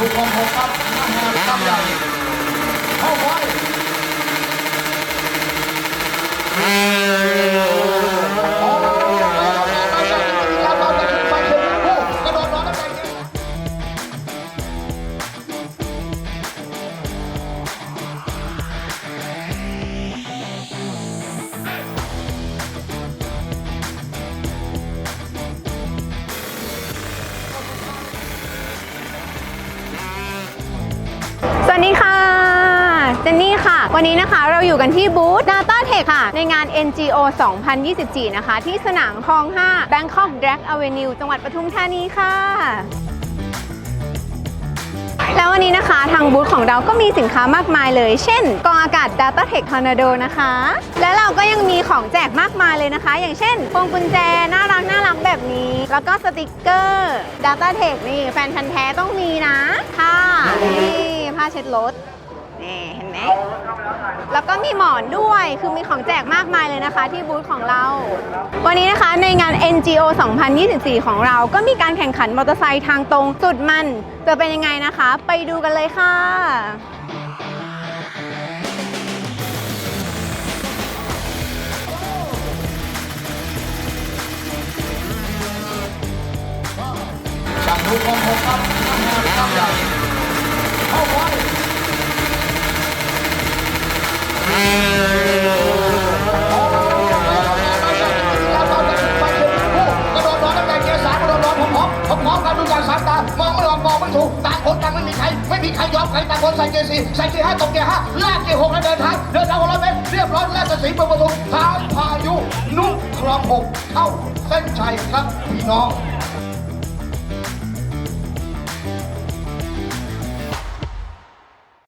ดูกองหกครับ สวัสดีค่ะ เจนนี่ค่ะ วันนี้นะคะเราอยู่กันที่บูธ Data Tech ค่ะ ในงาน NGO 2024 นะคะ ที่สนามคลอง 5 Bangkok Drag Avenue จังหวัดปทุมธานีค่ะแล้ววันนี้นะคะทางบูธของเราก็มีสินค้ามากมายเลย เช่นกองอากาศ Data Tech Tornado นะคะ และเราก็ยังมีของแจกมากมายเลยนะคะ อย่างเช่นพวงกุญแจ น่ารักน่ารักแบบนี้ แล้วก็สติกเกอร์ Data Tech นี่แฟนพันธ์แท้ต้องมีนะค ผ้าเช็ดรถนี่เห็นไหมแล้วก็มีหมอนด้วยคือมีของแจกมากมายเลยนะคะ ที่บูธของเรา วันนี้นะคะในงาน NGO 2024 ของเรา ก็มีการแข่งขันมอเตอร์ไซค์ทางตรงสุดมันจะเป็นยังไงนะคะ ไปดูกันเลยค่ะจากดูกองหกครับ ถูกต่างคนต่างไม่มีใคร ไม่มีใครยอมใครต่างคนใส่เกียร์สี่ใส่เกียร์ห้าตกเกียร์ห้าลากเกียร์หกแล้วเดินทางเดินทางวันละเป็นเรียบร้อยแล้วจะสีเปิดประตูทางพายุ นุ่มครองหกเข้าเส้นชัยครับพี่น้อง